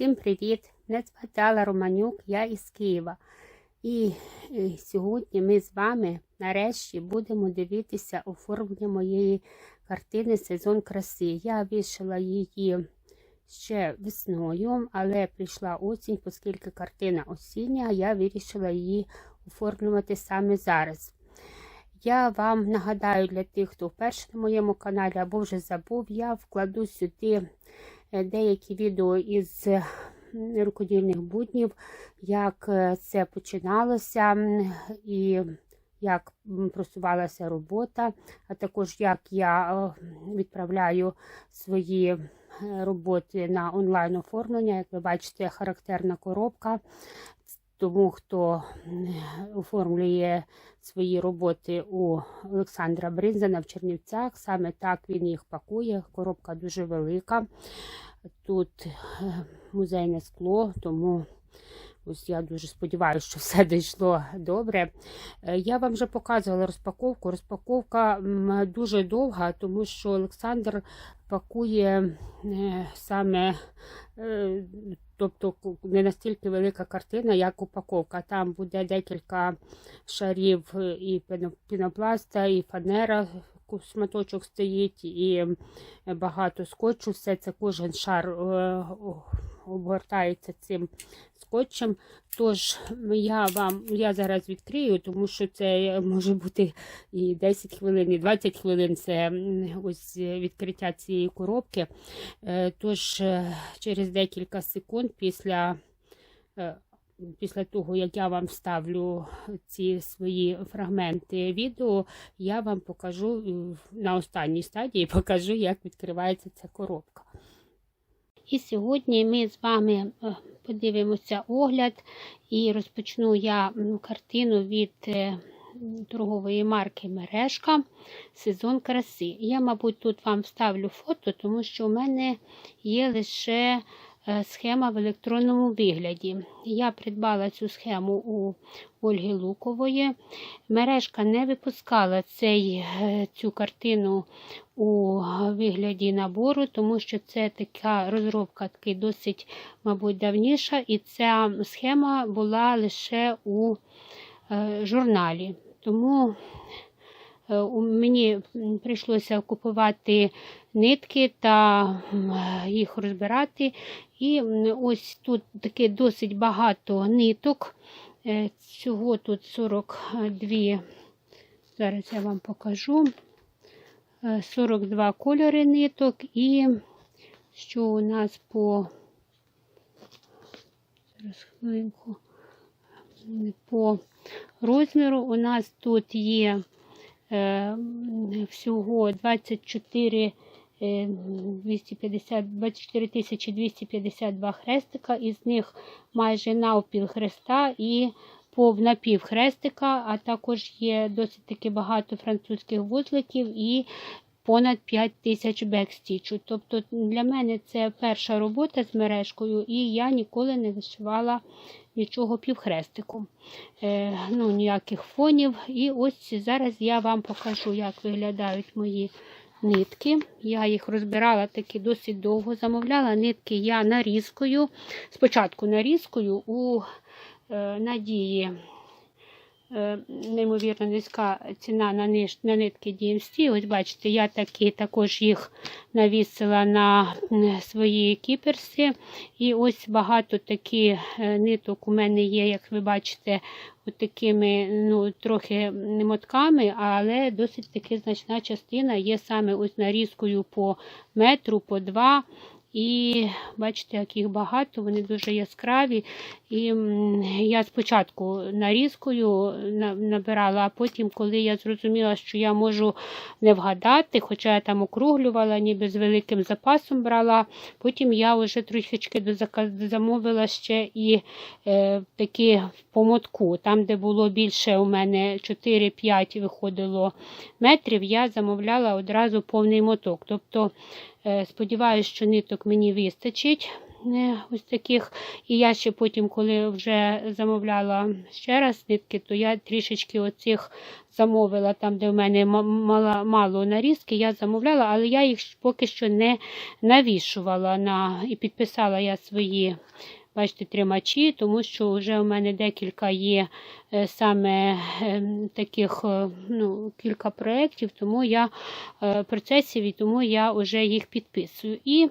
Всім привіт! Мене звати Алла Романюк, я із Києва. І е, сьогодні ми з вами нарешті будемо дивитися оформлення моєї картини Сезон краси. Я вишила її ще весною, але прийшла осінь, оскільки картина осіння, я вирішила її оформлювати саме зараз. Я вам нагадаю для тих, хто вперше на моєму каналі або вже забув, я вкладу сюди деякі відео із е, рукодільних буднів, як е, це починалося і як просувалася робота, а також як я е, відправляю свої е, роботи на онлайн оформлення. Як ви бачите, характерна коробка. Тому хто оформлює свої роботи у Олександра Бринзена в Чернівцях, саме так він їх пакує. Коробка дуже велика. Тут е, музейне скло, тому ось я дуже сподіваюся, що все дійшло добре. Е, Я вам вже показувала розпаковку. Розпаковка дуже довга, тому що Олександр пакує е, саме. Е, Тобто не настільки велика картина, як упаковка. Там буде декілька шарів е, і пінопласта, і фанера, шматочок стоїть, і е, багато скотчу. Все це кожен шар обгортається цим скотчем. Тож я вам я зараз відкрию, тому що це може бути і 10 хвилин, і 20 хвилин. Це ось відкриття цієї коробки. Е, Тож е, через декілька секунд після, е, після того, як я вам ставлю ці свої фрагменти відео, я вам покажу е, на останній стадії покажу, як відкривається ця коробка. І сьогодні ми з вами е, подивимося огляд і розпочну я картину від е, торгової марки Мережка Сезон краси. Я, мабуть, тут вам вставлю фото, тому що у мене є лише схема в електронному вигляді. Я придбала цю схему у Ольги Лукової. Мережка не випускала цей, е, цю картину у вигляді набору, тому що це така розробка такий досить, мабуть, давніша, і ця схема була лише у е, журналі. Тому е, мені прийшлося купувати нитки та їх розбирати. І ось тут таки досить багато ниток. Е, Цього тут 42, зараз я вам покажу. Е, 42 кольори ниток і що у нас по зараз хвилинку по розміру у нас тут є е, всього 24 е, 250, 24 252 хрестика, із них майже навпіл хреста і пов напів хрестика, а також є досить таки багато французьких вузликів і понад 5 тисяч бекстічу. Тобто для мене це перша робота з мережкою, і я ніколи не вишивала нічого півхрестиком. Е, ну, ніяких фонів. І ось зараз я вам покажу, як виглядають мої нитки. Я їх розбирала таки досить довго. Замовляла нитки я нарізкою. Спочатку нарізкою у е, надії. Е, Неймовірно низька ціна на, ниш, на нитки DMC. Ось бачите, я таки також їх навісила на свої кіперси. І ось багато такі е, ниток у мене є, як ви бачите, от такими ну, трохи мотками, але досить таки значна частина є саме ось нарізкою по метру, по два. І бачите, як їх багато, вони дуже яскраві. І я спочатку нарізкою набирала, а потім, коли я зрозуміла, що я можу не вгадати, хоча я там округлювала, ніби з великим запасом брала, потім я вже трішечки замовила ще і е, такі по мотку. Там, де було більше у мене 4-5 виходило метрів, я замовляла одразу повний моток. Тобто, е, сподіваюся, що ниток мені вистачить. е, ось таких. І я ще потім, коли вже замовляла ще раз нитки, то я трішечки оцих замовила там, де в мене ма- мала, мало нарізки, я замовляла, але я їх поки що не навішувала на, і підписала я свої. Бачите, тримачі, тому що вже у мене декілька є саме е, таких е, ну, кілька проєктів, тому я е, процесів і тому я вже їх підписую. І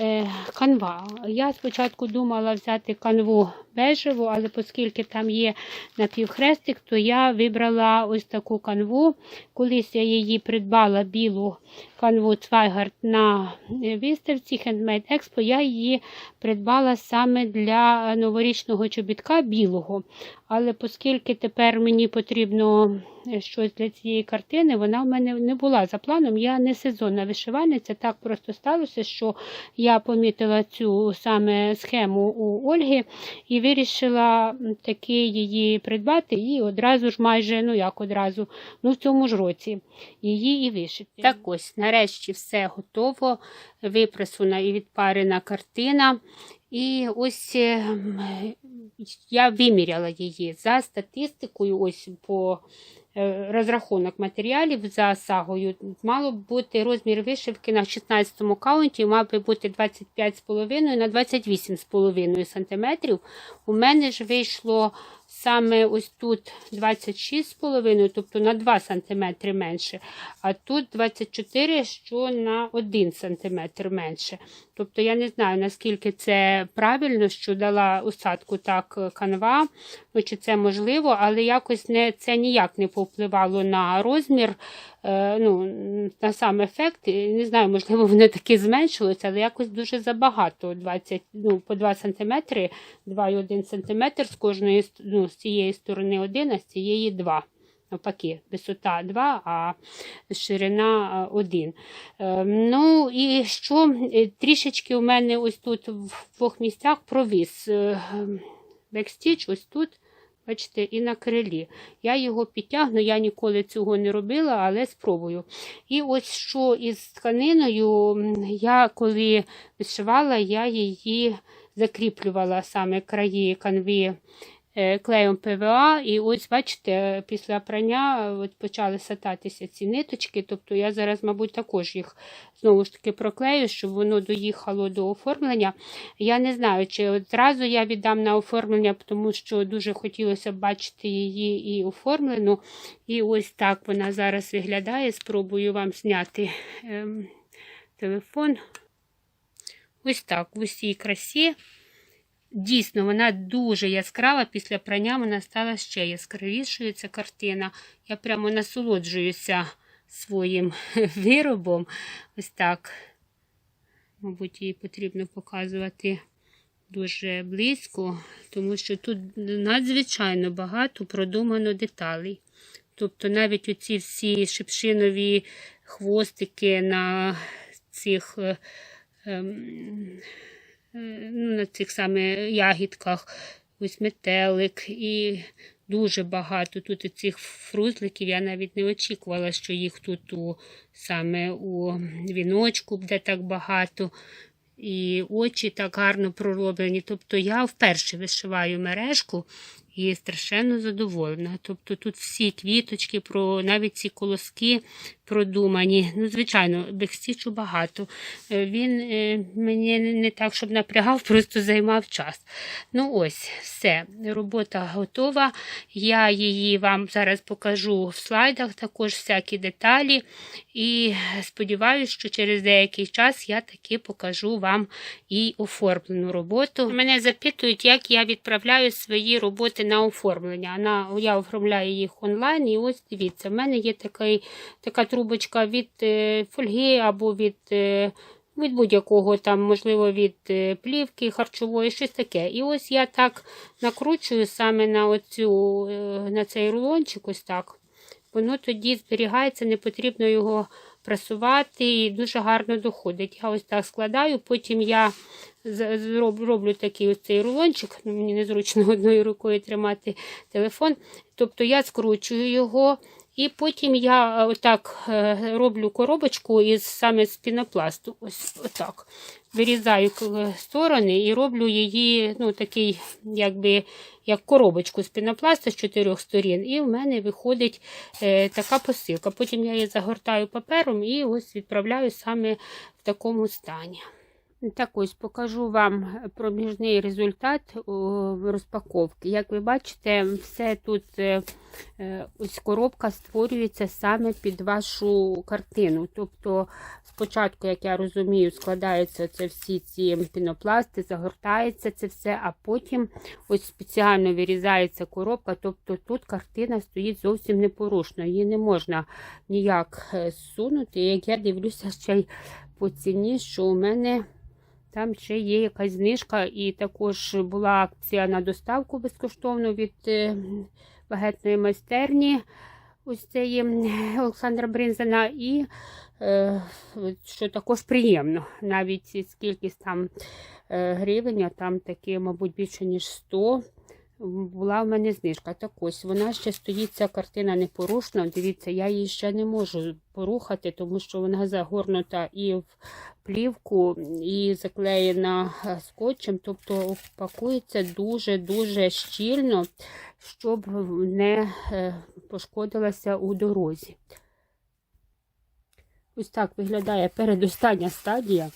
е, канва. Я спочатку думала взяти канву бежеву, але оскільки там є напівхрестик, то я вибрала ось таку канву. Колись я її придбала білу канву Цвайгард на е, виставці Handmade Expo. Я її придбала саме для новорічного чобітка білого. Але оскільки тепер мені потрібно е, щось для цієї картини, вона в мене не була за планом. Я не сезонна вишивальниця. Так просто сталося, що я помітила цю саме схему у Ольги і вирішила таки її придбати і одразу ж майже, ну як одразу, ну в цьому ж році її і вишити. Так ось, нарешті все готово, випрасувана і відпарена картина. І ось е, я виміряла її за статистикою, ось по е, розрахунок матеріалів за сагою. Мало б бути розмір вишивки на 16 каунті, мав би бути 25,5 на 28,5 см. У мене ж вийшло саме ось тут 26,5, тобто на 2 см менше, а тут 24, що на 1 см менше. Тобто я не знаю, наскільки це правильно, що дала усадку так е, канва, ну, чи це можливо, але якось не, це ніяк не повпливало на розмір, ну, на сам ефект. Не знаю, можливо, вони таки зменшилися, але якось дуже забагато. 20, ну, по 2 см, 2,1 см з кожної ну, з цієї сторони 1, а з цієї 2. Навпаки, висота 2, а ширина 1. Ну і що Е, трішечки у мене ось тут в двох місцях провіс е, бекстіч, ось тут. Бачите, і на крилі. Я його підтягну, я ніколи цього не робила, але спробую. І ось що із тканиною, я коли вишивала, я її закріплювала саме краї канві е, клеєм ПВА. І ось, бачите, після прання е, от почали сататися ці ниточки. Тобто я зараз, мабуть, також їх знову ж таки проклею, щоб воно доїхало до оформлення. Я не знаю, чи одразу я віддам на оформлення, тому що дуже хотілося бачити її і оформлену. І ось так вона зараз виглядає. Спробую вам зняти ем, телефон. Ось так, в усій красі. Дійсно, вона дуже яскрава. Після прання вона стала ще яскравішою. Ця картина. Я прямо насолоджуюся своїм виробом. Ось так. Мабуть, її потрібно показувати дуже близько, тому що тут надзвичайно багато продумано деталей. Тобто навіть оці всі шипшинові хвостики на цих, е, ем, на цих саме ягідках, ось метелик і дуже багато тут цих фрузликів. Я навіть не очікувала, що їх тут у, саме у віночку буде так багато. І очі так гарно пророблені. Тобто я вперше вишиваю мережку і страшенно задоволена. Тобто тут всі квіточки, про навіть ці колоски продумані. Ну, звичайно, бекстічу багато. Е, Він е, мені не так, щоб напрягав, просто займав час. Ну ось, все, робота готова. Я її вам зараз покажу в слайдах, також всякі деталі. І сподіваюся, що через деякий час я таки покажу вам і оформлену роботу. Мене запитують, як я відправляю свої роботи на оформлення. На, я оформляю їх онлайн, і ось дивіться, в мене є такий, така трубочка від е, фольги або від. е, від будь-якого там, можливо, від е, плівки харчової, щось таке. І ось я так накручую саме на оцю, на цей рулончик, ось так. Воно тоді зберігається, не потрібно його прасувати і дуже гарно доходить. Я ось так складаю, потім я роблю такий ось цей рулончик, ну, мені незручно одною рукою тримати телефон. Тобто я скручую його. І потім я е, отак е, роблю коробочку із саме з пінопласту. Ось отак. Вирізаю сторони і роблю її, ну, такий, якби, як коробочку з пінопласту з чотирьох сторін. І в мене виходить е, така посилка. Потім я її загортаю папером і ось відправляю саме в такому стані. Так ось покажу вам проміжний результат розпаковки. Як ви бачите, все тут е, е, ось коробка створюється саме під вашу картину. Тобто, спочатку, як я розумію, складаються це всі ці пінопласти, загортається це все, а потім ось спеціально вирізається коробка. Тобто тут картина стоїть зовсім непорушно, її не можна ніяк е, зсунути. Як я дивлюся ще й по ціні, що у мене. Там ще є якась знижка, і також була акція на доставку безкоштовно від е, багетної майстерні ось це є Олександра Бринзена. І е, що також приємно, навіть скільки там е, гривень, а там таке, мабуть, більше ніж 100. Була в мене знижка. Так ось вона ще стоїть, ця картина непорушна. Дивіться, я її ще не можу порухати, тому що вона загорнута і в плівку, і заклеєна е, скотчем, тобто пакується дуже-дуже щільно, щоб не е, пошкодилася у дорозі. Ось так виглядає передостання стадія.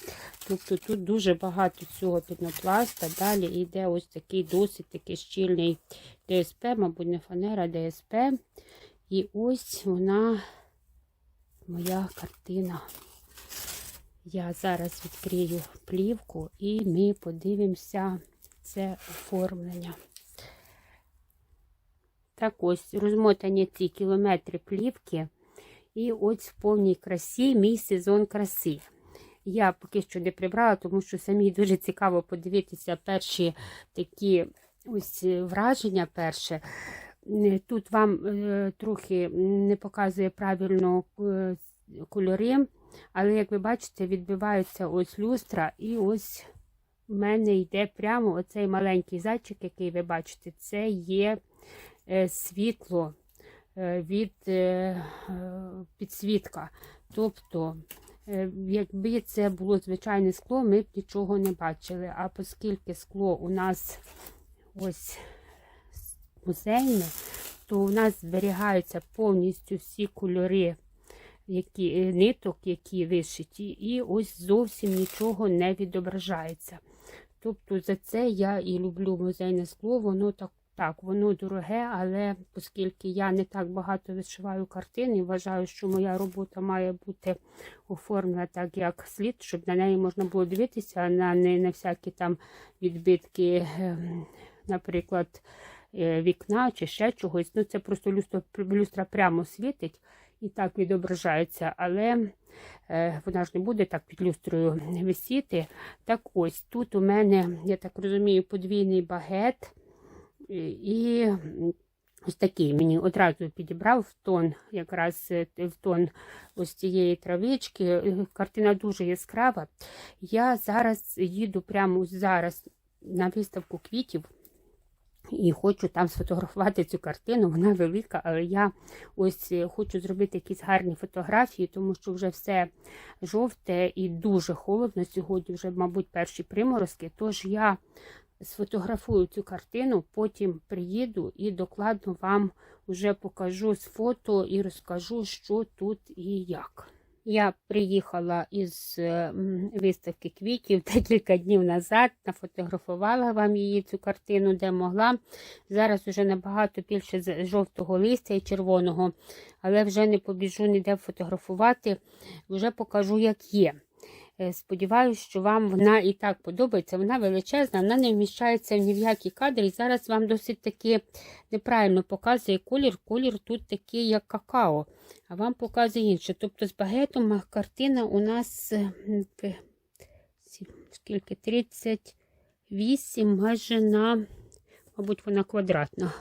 Тобто тут дуже багато цього пінопласта. Далі йде ось такий досить такий щільний ДСП, мабуть, не фанера, ДСП. І ось вона, моя картина. Я зараз відкрию плівку і ми подивимося це оформлення. Так ось розмотані ці кілометри плівки. І ось в повній красі мій сезон краси. Я поки що не прибрала, тому що самі дуже цікаво подивитися перші такі ось враження перше. Е, Тут вам е, трохи не показує правильно е, кольори, але, як ви бачите, відбиваються ось люстра, і ось в мене йде прямо оцей маленький зайчик, який ви бачите, це є е, світло е, від е, е, підсвітка. Тобто, е, якби це було звичайне скло, ми б нічого не бачили. А оскільки скло у нас ось музейне, то у нас зберігаються повністю всі кольори які, е, ниток, які вишиті, і ось зовсім нічого не відображається. Тобто за це я і люблю музейне скло, воно так, так, воно дороге, але оскільки я не так багато вишиваю картини, вважаю, що моя робота має бути оформлена так, як слід, щоб на неї можна було дивитися, а на не на всякі там відбитки, ем, наприклад, е, вікна чи ще чогось. Ну, це просто люстра, люстра прямо світить і так відображається, але е, вона ж не буде так під люстрою висіти. Так ось тут у мене, я так розумію, подвійний багет. І, ось такий мені одразу підібрав в тон, якраз е, в тон ось цієї травички. Картина дуже яскрава. Я зараз їду прямо зараз на виставку квітів. І хочу там сфотографувати цю картину. Вона велика, але я ось е, хочу зробити якісь гарні фотографії, тому що вже все жовте і дуже холодно. Сьогодні вже, мабуть, перші приморозки. Тож я сфотографую цю картину, потім приїду і докладно вам вже покажу з фото і розкажу, що тут і як. Я приїхала із е, виставки квітів декілька днів назад, нафотографувала вам її цю картину, де могла. Зараз вже набагато більше жовтого листя і червоного, але вже не побіжу ніде фотографувати, вже покажу, як є. Е, Сподіваюсь, що вам вона і так подобається. Вона величезна, вона не вміщається ні в які кадри. І зараз вам досить таки неправильно показує колір. Колір тут такий, як какао, а вам показує інше. Тобто з багетом картина у нас е, скільки? 38 майже на, мабуть, вона квадратна.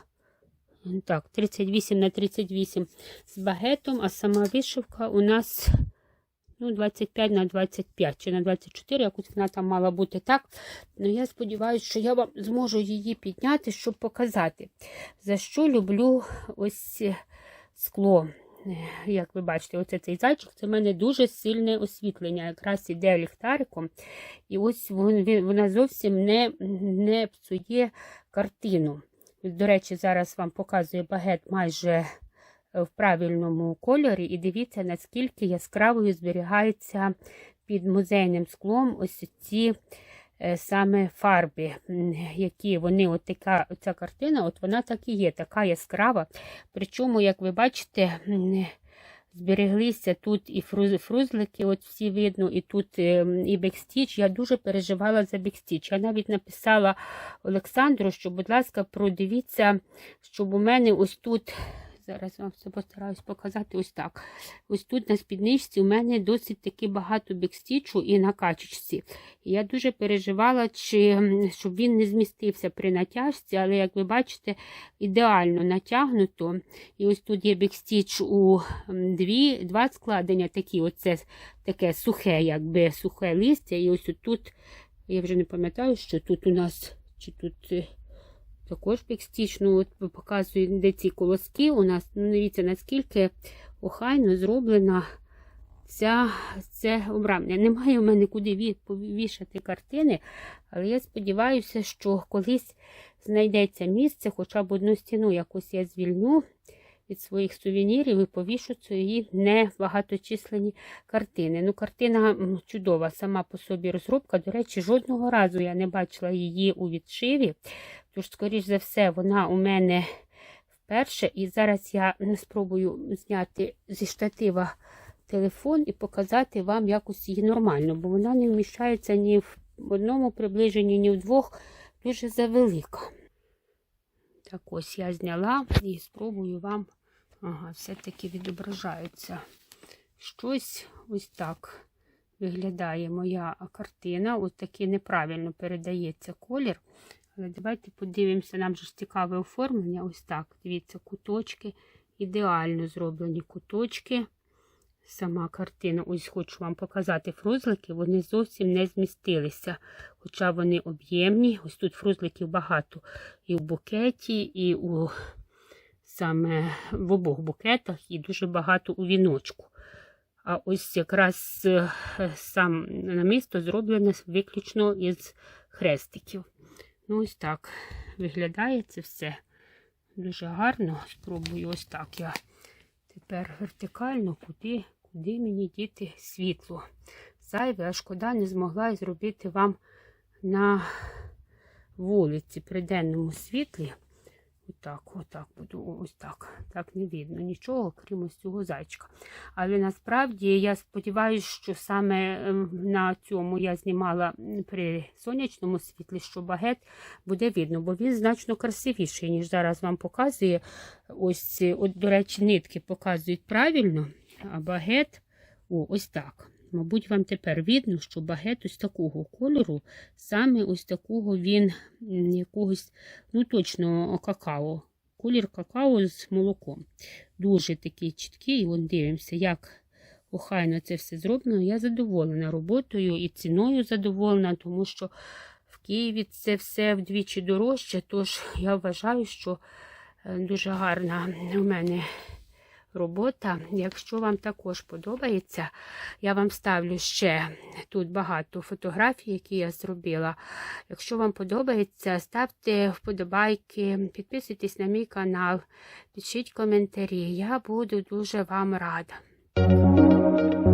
Так, 38 на 38 з багетом, а сама вишивка у нас ну, 25 на 25 чи на 24, якось вона там мала бути так. Ну, я сподіваюся, що я вам зможу її підняти, щоб показати, за що люблю ось е, скло. як ви бачите, оце цей зайчик, це в мене дуже сильне освітлення, якраз іде ліхтариком. І ось вона зовсім не, не псує картину. До речі, зараз вам показує багет майже е, в правильному кольорі, і дивіться, наскільки яскравою зберігається під музейним склом ось ці е, саме фарби, які вони, от така ця картина, от вона так і є, така яскрава. Причому, як ви бачите, збереглися тут і фруз- фрузлики, от всі видно, і тут е, і бекстіч. Я дуже переживала за бекстіч. Я навіть написала Олександру, що, будь ласка, продивіться, щоб у мене ось тут. Зараз вам все постараюсь показати ось так. Ось тут на спідничці у мене досить таки багато бекстічу і на качечці. Я дуже переживала, чи, щоб він не змістився при натяжці, але, як ви бачите, ідеально натягнуто. І ось тут є бекстіч у дві, два складення, такі, оце таке сухе, якби сухе листя. І ось тут, я вже не пам'ятаю, що тут у нас, чи тут. Також пікстічну ну от показую, де ці колоски у нас. Ну, дивіться, наскільки охайно зроблена ця, це обрамлення. Немає в мене куди ві- повішати картини, але я сподіваюся, що колись знайдеться місце, хоча б одну стіну якось я звільню від своїх сувенірів і повішу свої небагаточисленні картини. Ну, картина чудова, сама по собі розробка. До речі, жодного разу я не бачила її у відшиві. Тож, скоріш за все, вона у мене вперше. І зараз я спробую зняти зі штатива телефон і показати вам якось її нормально, бо вона не вміщається ні в одному приближенні, ні в двох. Дуже завелика. Так ось я зняла і спробую вам. Ага, все-таки відображається. Щось ось так виглядає моя картина. Ось таки неправильно передається колір. Але давайте подивимося, нам же ж цікаве оформлення. Ось так. Дивіться, куточки. Ідеально зроблені куточки. Сама картина, ось хочу вам показати фрузлики, вони зовсім не змістилися. Хоча вони об'ємні. Ось тут фрузликів багато і в букеті, і у саме в обох букетах, і дуже багато у віночку. А ось якраз е, сам намисто зроблене виключно із хрестиків. Ну, ось так виглядає це все дуже гарно. Спробую ось так я тепер вертикально, куди, куди мені діти світло. Зайве, а шкода не змогла зробити вам на вулиці при денному світлі. Отак, отак буду, ось так. Так не видно нічого, крім ось цього зайчика. Але насправді я сподіваюся, що саме ем, на цьому я знімала при сонячному світлі, що багет буде видно, бо він значно красивіший, ніж зараз вам показує. Ось, ці, от, до речі, нитки показують правильно, а багет о, ось так. Мабуть, вам тепер видно, що багет ось такого кольору, саме ось такого він якогось, ну точно какао. Колір какао з молоком. Дуже такий чіткий. І от дивимося, як охайно це все зроблено. Я задоволена роботою і ціною задоволена, тому що в Києві це все вдвічі дорожче. Тож я вважаю, що е, дуже гарна у мене робота. Якщо вам також подобається, я вам ставлю ще тут багато фотографій, які я зробила. Якщо вам подобається, ставте вподобайки, підписуйтесь на мій канал, пишіть коментарі. Я буду дуже вам рада.